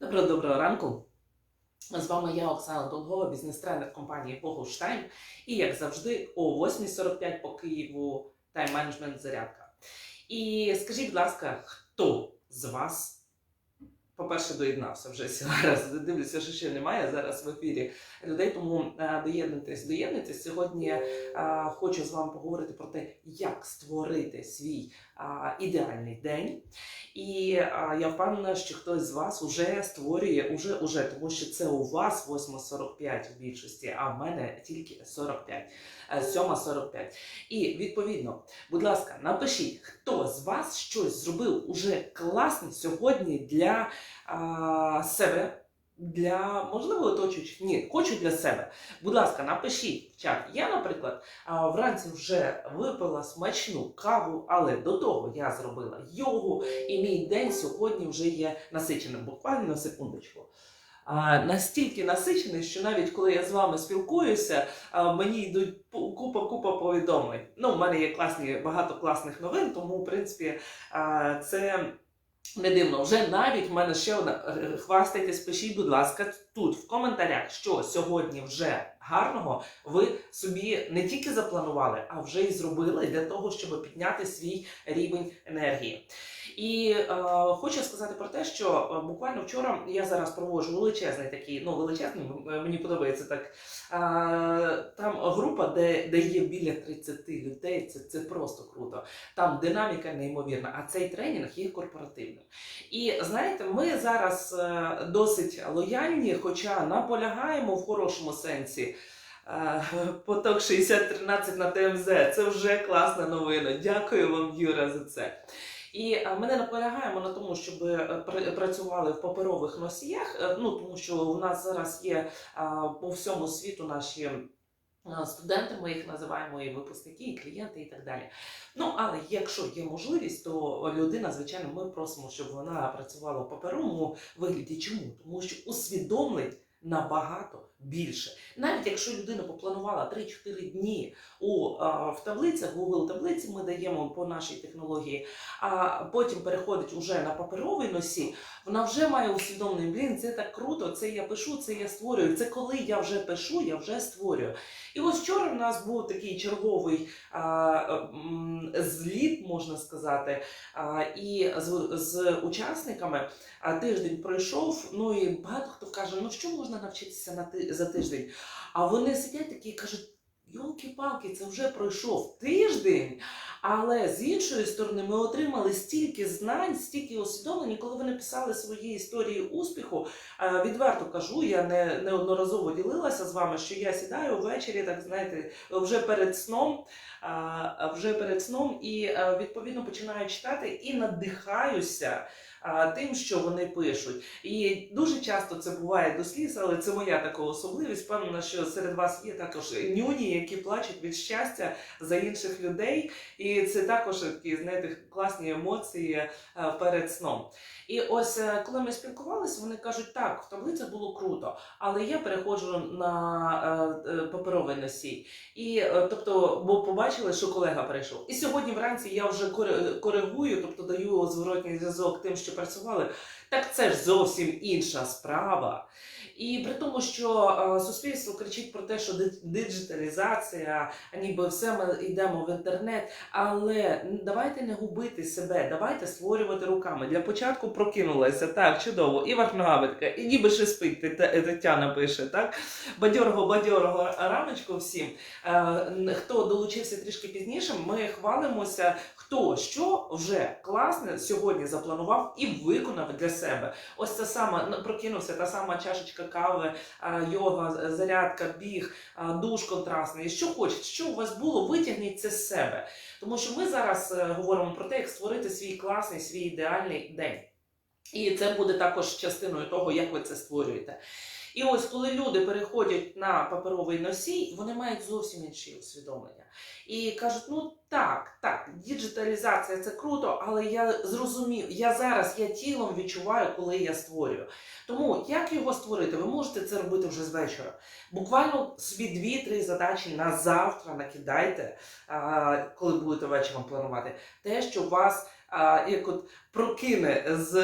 Доброго доброго ранку. З вами я, Оксана Долгова, бізнес-тренер компанії Богуштайм. І як завжди, о 8.45 по Києву тайм-менеджмент зарядка. І скажіть, будь ласка, хто з вас, по-перше, доєднався вже зараз. Дивлюся, що ще немає зараз в ефірі людей, тому е, доєднуйтесь, доєднуйтесь. Сьогодні е, хочу з вами поговорити про те, як створити свій ідеальний день. І я впевнена, що хтось з вас уже створює, уже, уже, тому що це у вас 8.45 в більшості, а в мене тільки 45, е, 7.45. І відповідно, будь ласка, напишіть, хто з вас щось зробив уже класне сьогодні для себе. Для можливо оточуючих ні, хочу для себе. Будь ласка, напишіть в чат. Я, наприклад, вранці вже випила смачну каву, але до того я зробила йогу, і мій день сьогодні вже є насиченим. Буквально секундочку. Настільки насичений, що навіть коли я з вами спілкуюся, мені йдуть купа-купа повідомлень. Ну, в мене є класні, багато класних новин, тому, в принципі, це. Не дивно, вже навіть в мене ще одна Е, хвастайтесь, пишіть, будь ласка, тут в коментарях, що сьогодні вже гарного ви собі не тільки запланували, а вже і зробили для того, щоб підняти свій рівень енергії. І е, хочу сказати про те, що е, буквально вчора я зараз проводжу величезний такий, ну величезний, мені подобається так. Е, там група, де, де є біля 30 людей, це, це просто круто. Там динаміка неймовірна, а цей тренінг є корпоративним. І знаєте, ми зараз е, досить лояльні, хоча наполягаємо в хорошому сенсі. Е, Поток 6013 на ТМЗ. Це вже класна новина. Дякую вам, Юра, за це. І е, ми не наполягаємо на тому, щоб е, працювали в паперових носіях, е, ну тому що у нас зараз є по всьому світу наші. Студенти, ми їх називаємо і випускники, і клієнти, і так далі. Ну, але якщо є можливість, то людина, звичайно, ми просимо, щоб вона працювала в паперовому вигляді. Чому? Тому що усвідомлить набагато більше. Навіть якщо людина попланувала 3-4 дні у, а, в таблицях, Google таблиці ми даємо по нашій технології, а потім переходить уже на паперовий носій, вона вже має усвідомлення, блін, це так круто, це я пишу, це я створюю. Це коли я вже пишу, я вже створюю. І ось вчора в нас був такий черговий а, м, зліт, можна сказати, а, і з, з учасниками а, тиждень пройшов. Ну і багато хто каже, ну що можна навчитися на ти, за тиждень? А вони сидять такі і кажуть. Йолки-палки, це вже пройшов тиждень, але з іншої сторони ми отримали стільки знань, стільки усвідомлень, коли вони писали свої історії успіху. е, Відверто кажу, я не неодноразово ділилася з вами, що я сідаю ввечері, так знаєте, вже перед сном, вже перед сном, і е, відповідно починаю читати і надихаюся. Тим, що вони пишуть, і дуже часто це буває до сліз, але це моя така особливість. Впевнена, що серед вас є також нюні, які плачуть від щастя за інших людей, і це також такі знаєте класні емоції е, перед сном. І ось е, коли ми спілкувалися, вони кажуть, так, в таблицях було круто, але я переходжу на е, паперовий носій. І тобто, бо побачили, що колега прийшов. І сьогодні вранці я вже кори- коригую, тобто даю зворотній зв'язок тим, що працювали. Так це ж зовсім інша справа. І при тому, що е, суспільство кричить про те, що диджиталізація, ніби все ми йдемо в інтернет. Але давайте не губити себе, давайте створювати руками. Для початку прокинулася так, чудово, і вахногавитка, і ніби ще спить, Тетяна пише, так? Бадьорого, бадьорого раночку всім. Е, Хто долучився трішки пізніше, ми хвалимося, хто що вже класне сьогодні запланував і виконав для себе. Ось це саме ну, прокинувся, та сама чашечка кави, йога, зарядка, біг, душ контрастний. Що хочете, що у вас було, витягніть це з себе. Тому що ми зараз е, говоримо про те, як створити свій класний, свій ідеальний день. І це буде також частиною того, як ви це створюєте. І ось коли люди переходять на паперовий носій, вони мають зовсім інші усвідомлення. І кажуть, ну так, так, діджиталізація це круто, але я зрозумів, я зараз я тілом відчуваю, коли я створюю. Тому як його створити? Ви можете це робити вже з вечора. Буквально собі дві-три задачі на завтра накидайте, коли будете вечором планувати. Те, що вас як от прокине з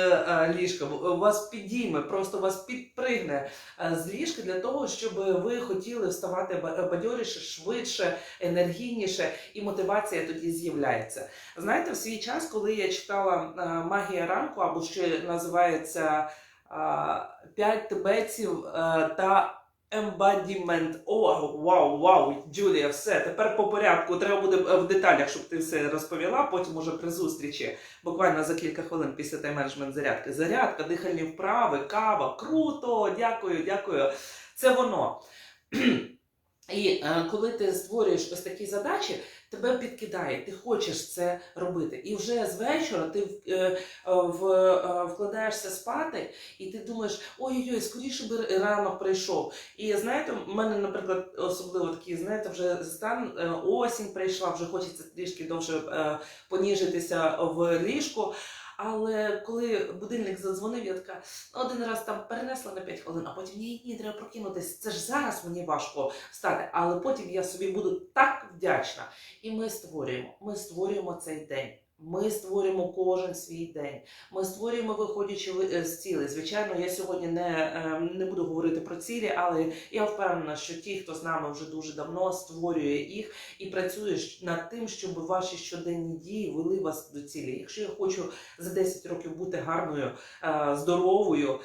ліжка, вас підійме, просто вас підпригне з ліжка для того, щоб ви хотіли вставати бадьоріше, швидше, енергійніше, і мотивація тоді з'являється. Знаєте, в свій час, коли я читала Магія ранку, або ще називається П'ять тибетців та Embodiment. О, вау, вау, Джулія, все. Тепер по порядку. Треба буде е, в деталях, щоб ти все розповіла. Потім уже при зустрічі, буквально за кілька хвилин після тайм-менеджмент зарядки. Зарядка, дихальні вправи, кава. Круто! Дякую, дякую. Це воно. І е, коли ти створюєш ось такі задачі, тебе підкидає, ти хочеш це робити. І вже з вечора ти е, е, в, е, вкладаєшся спати, і ти думаєш, ой-ой-ой, скоріше би ранок прийшов. І знаєте, в мене, наприклад, особливо такий, знаєте, вже стан осінь прийшла, вже хочеться трішки довше поніжитися в ліжку. Але коли будильник задзвонив, я така один раз там перенесла на 5 хвилин, а потім ні, ні, треба прокинутися. Це ж зараз мені важко встати. Але потім я собі буду так вдячна. І ми створюємо. Ми створюємо цей день. Ми створюємо кожен свій день. Ми створюємо, виходячи е, з цілей. Звичайно, я сьогодні не, е, не буду говорити про цілі, але я впевнена, що ті, хто з нами вже дуже давно створює їх і працює над тим, щоб ваші щоденні дії вели вас до цілі. Якщо я хочу за 10 років бути гарною, е, здоровою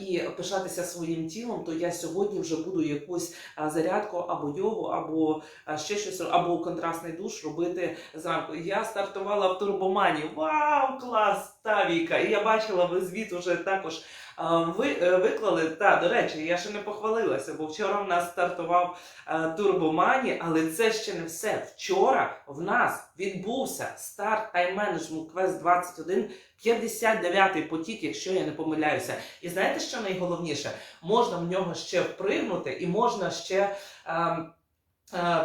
і пишатися своїм тілом, то я сьогодні вже буду якусь зарядку або йогу, або ще щось, або контрастний душ робити зранку. Я стартувала в турбомані. Вау, клас! Та Віка! І я бачила, ви звіт уже також ви е, виклали. Та до речі, я ще не похвалилася, бо вчора в нас стартував е, турбомані, але це ще не все. Вчора в нас відбувся старт тайм-менеджмент Quest 21 59-й потік, якщо я не помиляюся. І знаєте, що найголовніше? Можна в нього ще впригнути і можна ще. ем,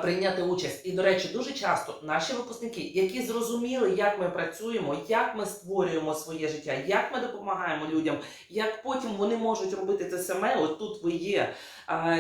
Прийняти участь. І, до речі, дуже часто наші випускники, які зрозуміли, як ми працюємо, як ми створюємо своє життя, як ми допомагаємо людям, як потім вони можуть робити те саме. От тут ви є е,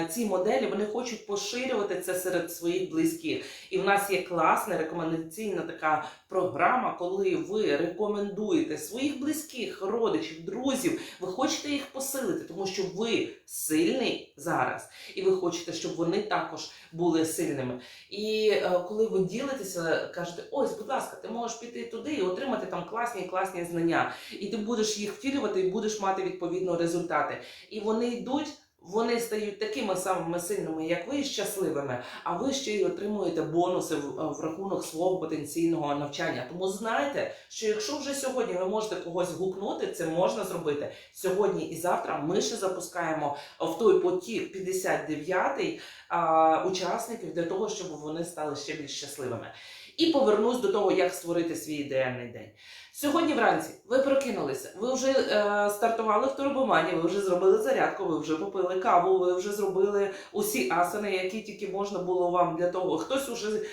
ці моделі, вони хочуть поширювати це серед своїх близьких. І в нас є класна рекомендаційна така програма, коли ви рекомендуєте своїх близьких, родичів, друзів, ви хочете їх посилити, тому що ви сильний зараз, і ви хочете, щоб вони також були сильними. І е, коли ви ділитеся, кажете, ось, будь ласка, ти можеш піти туди і отримати там класні класні знання, і ти будеш їх втілювати, і будеш мати відповідно результати. І вони йдуть. Вони стають такими самими сильними, як ви, щасливими, а ви ще й отримуєте бонуси в, в рахунок свого потенційного навчання. Тому знайте, що якщо вже сьогодні ви можете когось гукнути, це можна зробити сьогодні і завтра. Ми ще запускаємо в той потік 59-й а, учасників для того, щоб вони стали ще більш щасливими. І повернусь до того, як створити свій ідеальний день. Сьогодні вранці ви прокинулися, ви вже е, стартували в турбомані, ви вже зробили зарядку, ви вже попили каву, ви вже зробили усі асани, які тільки можна було вам для того. Хтось уже е,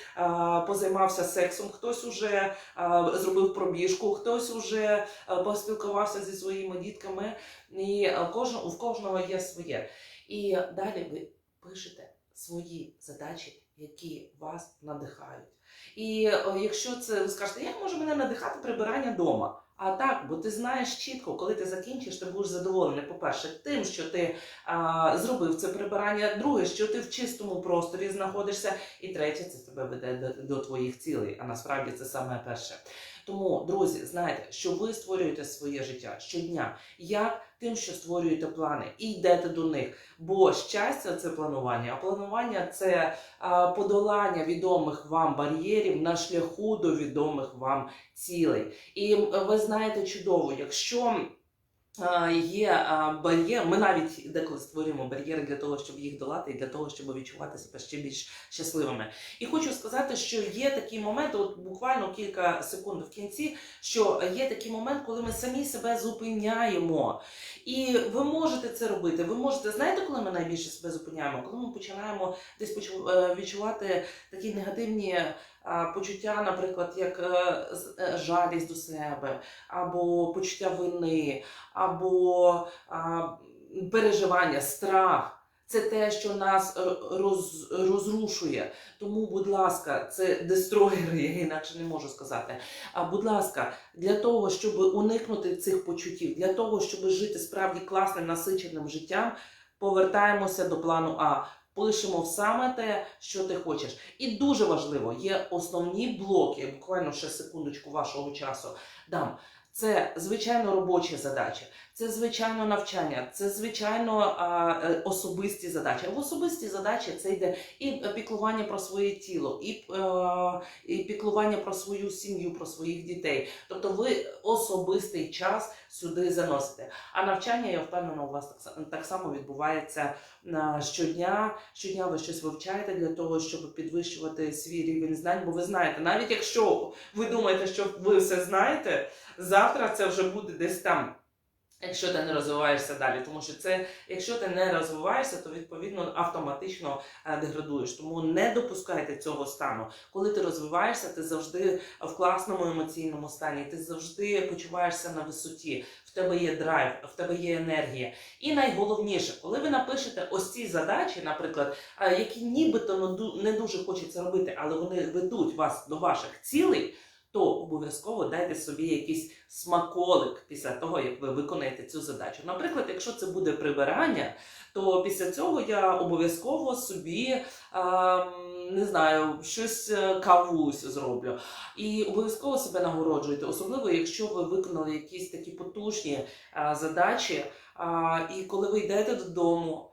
позаймався сексом, хтось уже е, зробив пробіжку, хтось уже е, поспілкувався зі своїми дітками. І кожен, в кожного є своє. І далі ви пишете свої задачі, які вас надихають. І якщо це ви скажете, як може мене надихати прибирання вдома? А так, бо ти знаєш чітко, коли ти закінчиш, ти будеш задоволений. По-перше, тим, що ти а, зробив це прибирання. Друге, що ти в чистому просторі знаходишся. І третє, це тебе веде до, до твоїх цілей. А насправді це саме перше. Тому, друзі, знайте, що ви створюєте своє життя щодня. Як тим, що створюєте плани, і йдете до них. Бо щастя це планування, а планування це а, подолання відомих вам бар'єрів на шляху до відомих вам цілей. І ви знаєте чудово, якщо є бар'єр, ми навіть деколи створюємо бар'єри для того, щоб їх долати, і для того, щоб відчувати себе ще більш щасливими. І хочу сказати, що є такий момент, от буквально кілька секунд в кінці, що є такий момент, коли ми самі себе зупиняємо. І ви можете це робити. Ви можете, знаєте, коли ми найбільше себе зупиняємо? Коли ми починаємо десь е, відчувати такі негативні почуття, наприклад, як е, е, жалість до себе, або почуття вини, або переживання, страх. Це те, що нас е, роз, розрушує. Тому, будь ласка, це дестройер, я інакше не можу сказати. А будь ласка, для того, щоб уникнути цих почуттів, для того, щоб жити справді класним насиченим життям, повертаємося до плану А. Пишемо саме те, що ти хочеш. І дуже важливо, є основні блоки, буквально ще секундочку вашого часу дам. Це звичайно робочі задачі, це звичайно навчання, це звичайно е, особисті задачі. В особисті задачі це йде і піклування про своє тіло, і, е, і піклування про свою сім'ю, про своїх дітей. Тобто ви особистий час сюди заносите. А навчання, я впевнена, у вас так само відбувається щодня. Щодня ви щось вивчаєте для того, щоб підвищувати свій рівень знань. Бо ви знаєте, навіть якщо ви думаєте, що ви все знаєте, завтра це вже буде десь там. Якщо ти не розвиваєшся далі, тому що це, якщо ти не розвиваєшся, то відповідно автоматично е, деградуєш. Тому не допускайте цього стану. Коли ти розвиваєшся, ти завжди в класному емоційному стані, ти завжди почуваєшся на висоті. В тебе є драйв, в тебе є енергія. І найголовніше, коли ви напишете ось ці задачі, наприклад, е, які нібито не ду- не дуже хочеться робити, але вони ведуть вас до ваших цілей. То обов'язково дайте собі якийсь смаколик після того, як ви виконаєте цю задачу. Наприклад, якщо це буде прибирання, то після цього я обов'язково собі ем, не знаю, щось е, кавусь зроблю. І обов'язково себе нагороджуйте, особливо якщо ви виконали якісь такі потужні е, задачі. І коли ви йдете додому,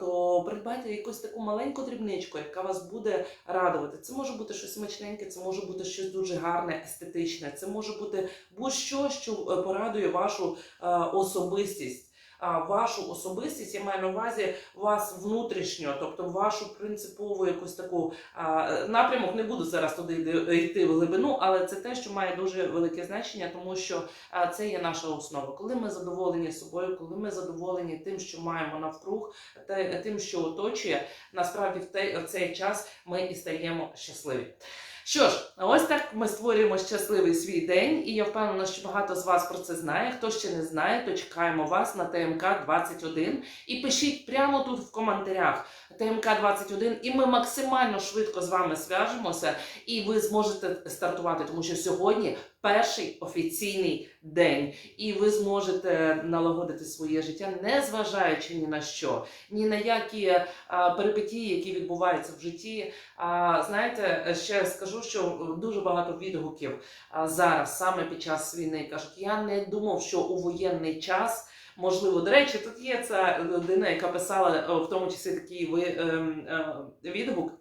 то придбайте якусь таку маленьку дрібничку, яка вас буде радувати. Це може бути щось смачненьке, це може бути щось дуже гарне, естетичне, це може бути будь-що, що е, порадує вашу е, особистість. Вашу особистість я маю на увазі вас внутрішньо, тобто вашу принципову якусь таку напрямок. Не буду зараз туди йти- в глибину, але це те, що має дуже велике значення, тому що це є наша основа. Коли ми задоволені собою, коли ми задоволені тим, що маємо навкруг, тим, що оточує, насправді в цей час ми і стаємо щасливі. Що ж, ось так ми створюємо щасливий свій день, і я впевнена, що багато з вас про це знає. Хто ще не знає, то чекаємо вас на ТМК 21 і пишіть прямо тут в коментарях ТМК 21, і ми максимально швидко з вами зв'яжемося, і ви зможете стартувати, тому що сьогодні перший офіційний день, і ви зможете налагодити своє життя, не зважаючи ні на що, ні на які а, перипетії, які відбуваються в житті. А, знаєте, ще скажу, що дуже багато відгуків а, зараз, саме під час війни, кажуть, я не думав, що у воєнний час. Можливо, до речі, тут є ця людина, яка писала е, в тому числі такий ем, е, відгук.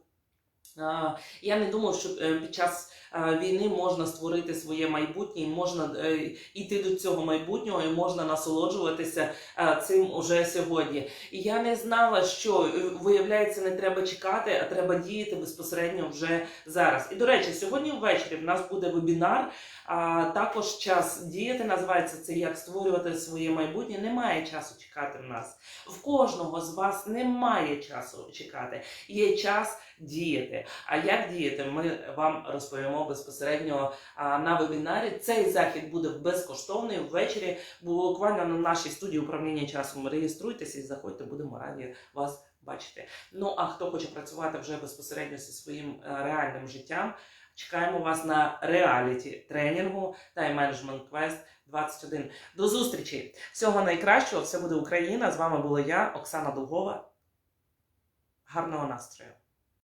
Я не думав, що е, під час е, війни можна створити своє майбутнє, і можна е, йти до цього майбутнього, і можна насолоджуватися е, цим уже сьогодні. І я не знала, що е, виявляється, не треба чекати, а треба діяти безпосередньо вже зараз. І до речі, сьогодні ввечері в нас буде вебінар. А також час діяти називається це як створювати своє майбутнє. Немає часу чекати в нас. В кожного з вас немає часу чекати. Є час діяти. А як діяти, ми вам розповімо безпосередньо на вебінарі. Цей захід буде безкоштовний ввечері. Буквально на нашій студії управління часом реєструйтеся і заходьте, будемо раді вас бачити. Ну а хто хоче працювати вже безпосередньо зі своїм е, реальним життям, чекаємо вас на реаліті тренінгу Time Management Quest 21. До зустрічі! Всього найкращого! Все буде Україна! З вами була я, Оксана Долгова. Гарного настрою!